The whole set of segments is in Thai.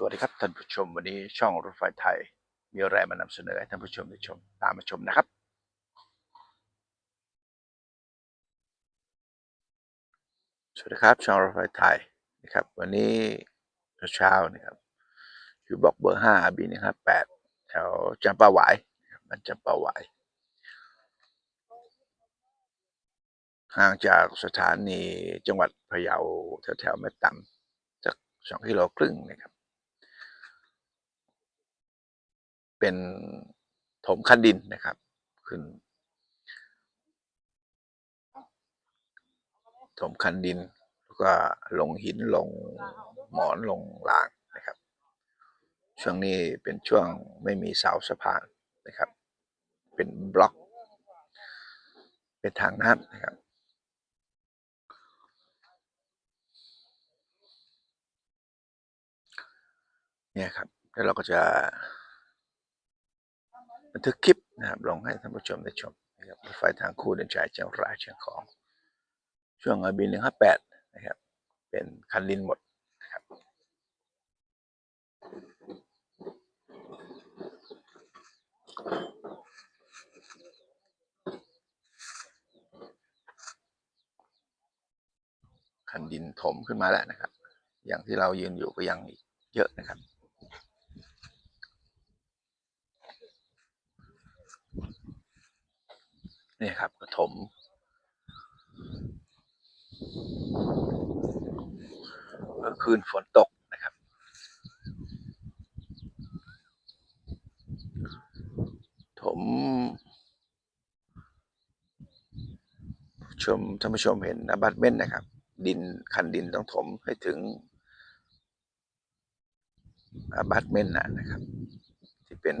สวัสดีครับท่านผู้ชมวันนี้ช่องรถไฟไทย มีอะไรมานำเสนอให้ท่านผู้ชมได้ชมตามมาชมนะครับ สวัสดีครับ ช่องรถไฟไทยนะครับ วันนี้เช้าๆนะครับอยู่บอกเบอร์ห้าบีหนึ่งห้าแปดแถวจำปาหวายนจับมันจำปาหวายห่างจากสถานีจังหวัดพะเยาแถวๆแม่ตำจากสองกิโลครึ่งนะครับ เป็นถมคั้นดินนะครับ ขึ้นถมคันดินแล้วก็ลงหินลงหมอนลงรางนะครับ ช่วงนี้เป็นช่วงไม่มีเสาสะพานนะครับ เป็นบล็อก เป็นทางน้ำนะครับเนี่ยครับแล้วเราก็จะ บันทึกคลิปนะครับลงให้ท่านผู้ชมได้ชมนะครับรถไฟทางคู่เดินสายเชียงรายเชียงของ ช่วงอบีหนึ่งห้าแปดนะครับ เป็นคันดินหมดนะครับคันดินถมขึ้นมาแล้วนะครับ อย่างที่เรายืนอยู่ก็ยังอีกเยอะนะครับ นี่ครับกระถม เมื่อคืนฝนตกนะครับ ถมชมท่านผู้ชมเห็นอบัตเมนต์นะครับ ดินคันดินต้องถมให้ถึงอบัตเมนต์นะครับ ที่เป็น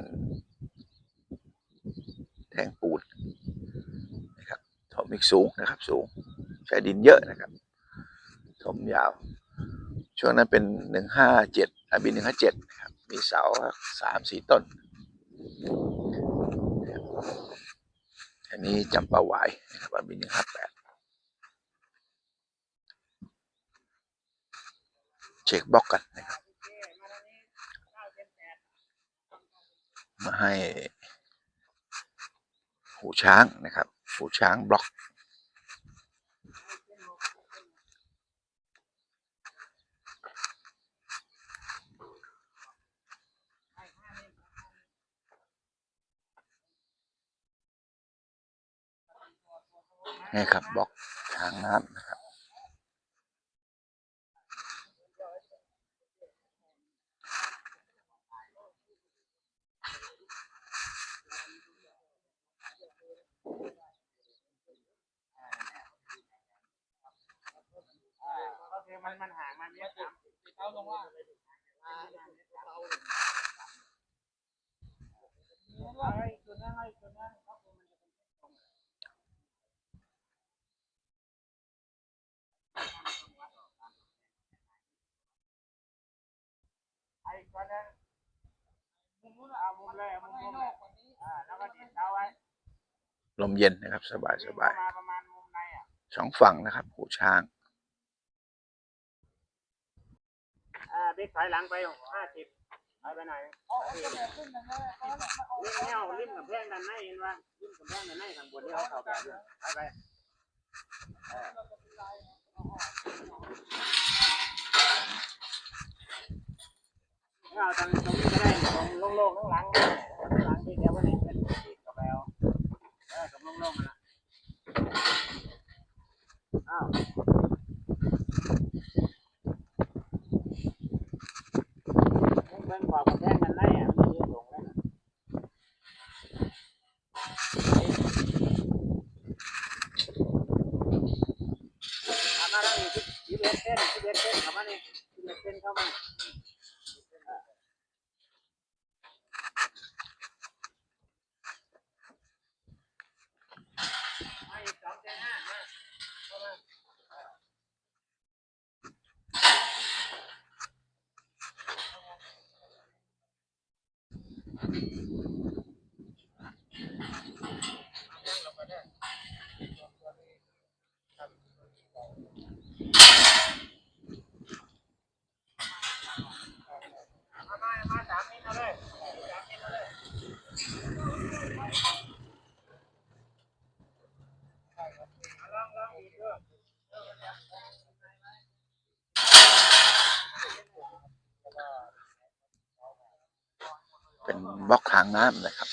แท่งปูน มอีกสูงนะครับสูงใช้ดินเยอะนะครับถมยาว ช่วงนั้นเป็นหนึ่งห้าเจ็ดอาบินหนึ่งห้าเจ็ดนะครับมีเสาสามสี่ต้น อันนี้จำปาหวายนะครับอาบินหนึ่งห้าแปดเช็คบล็อกกันนะครับมาให้หูช้างนะครับ หูช้างบล็อกนี่ครับบล็อกทางน้ำนะครับ มันมันห่างมันเยอะครับเขาลงว่าไอ้ตัวนั้นไอ้ตัวนั้นเขาคือมันจะเป็นตรงไอ้ตัวนั้นมุมนู้นเอามุมเลยมุมมุมอ่าแล้วก็ดินเอาไว้ลมเย็นนะครับ สบายสบายมาประมาณมุมในอะสองฝั่งนะครับหูช้าง อ่าบิ๊กถอยหลังไปห้าสิบถอยไปไหน่อยริมแนวริมกับแพงด้านในเห็นว่าริมกับแพงด้านในข้างบนที่เขาเข้าไปด้วยถอยไปเออเอางตรงนี้ก็ได้ตรงโล่งๆข้างหลังข้างหลังที่เดียววันนี้เป็นที่กระเป๋าเออกับโล่งๆนะอ้าว ¿Qué? เป็นบล็อกทางน้ำนะครับ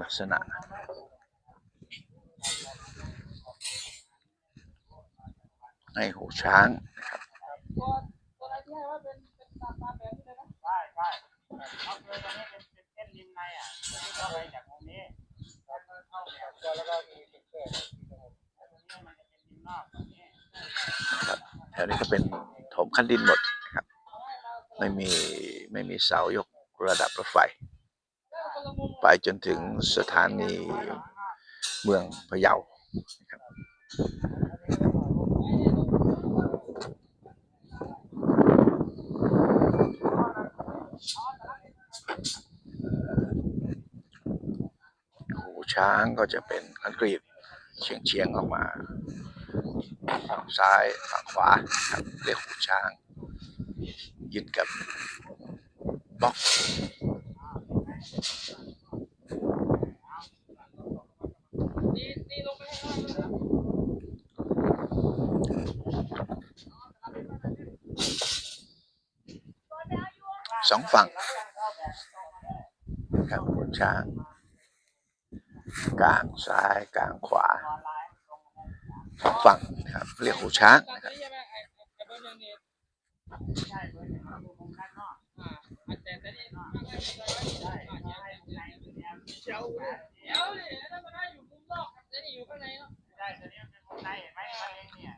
ลักษณะให้หูช้างครับใช่ใช่เอาเลยตอนนี้เป็นเส้นริมในอะ แล้วก็มีเป็นเส้นตรงนี้มันจะเป็นริมนอกตรงนี้แถวนี้ก็เป็นถมขั้นดินหมดนะครับ ไม่มีไม่มีเสายกระดับรถไฟ ไปจนถึงสถานีเมืองพะเยานะครับหู ช้างก็จะเป็นคอนกรีตเฉียงเฉียงออกมาฝั่งซ้ายฝั่งขวาครับเรียกหูช้าง ยึดกับบล็อกสองฝั่งครับหูช้าง กลางซ้ายกลางขวาสองฝั่งนะครับ เรียกหูช้างนะครับใช่เบอร์หนึ่งมันมุมด้านนอกใช่ตัวนี้เป็นมุมในเห็นไหมมันเองเนี่ย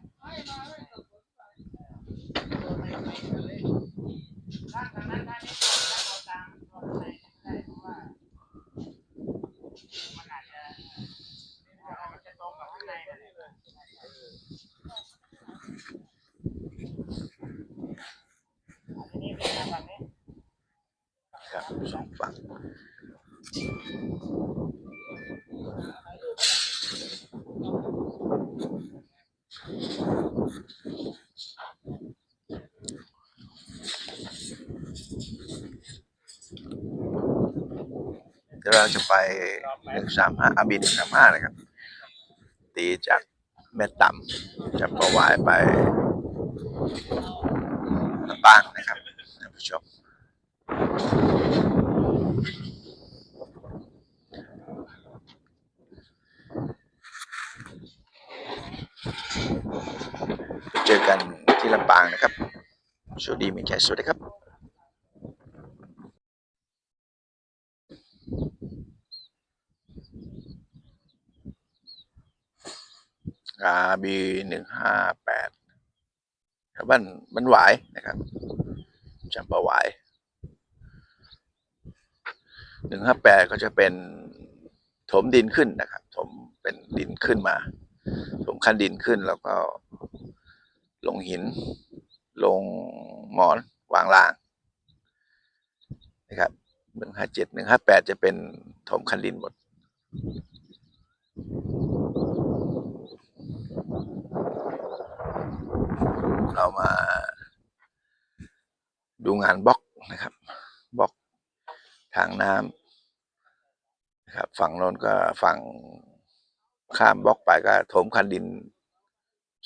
ด้านทางนั้นด้านนี้ด้านเอาตามตัวข้างในไม่ได้เพราะว่ามันอาจจะมันจะตรงกับข้างในนั่นแหละอันนี้เป็นแบบนี้ ครับ สองฝั่งเดี๋ยวเราจะไปหนึ่งสามห้าอาบินสามห้านะครับ ตีจากแม่ต่ำจะประวายไปลำปางนะครับท่านผู้ชม จอกันที่ลำปางนะครับสวัสดีมีแคสวัสดีครับอาบีหนึ่งห้าแปดบ้านบ้านหวายนะครับจำปาหวายหนึ่งห้าแปดก็จะเป็นถมดินขึ้นนะครับ ถมเป็นดินขึ้นมา ถมคันดินขึ้นแล้วก็ ลงหิน ลงหมอนวางรางนะครับหนึ่งห้าเจ็ดหนึ่งห้าแปดจะเป็นถมคันดินหมด เรามาดูงานบล็อกนะครับบล็อกทางน้ำนะครับฝั่งโน้นก็ฝั่งข้ามบล็อกไปก็ถมคันดิน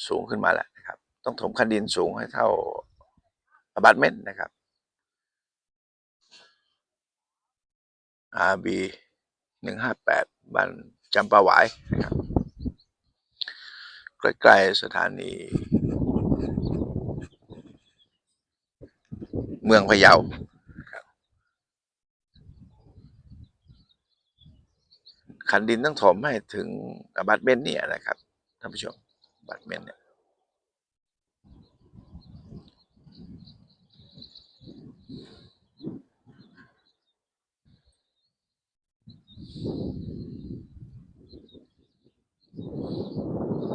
สูงขึ้นมาแล้วนะ ต้องถมคันดินสูงให้เท่าอพาร์ตเมนต์นะครับ RB หนึ่งห้าแปดบ้านจำปาหวายนะครับใกล้ๆสถานี เมืองพะเยาครันดินต้องถมให้ถึงอบัตเมนต์เนี่ยนะครับท่านผู้ชมอบัตเมนต์เนี่ย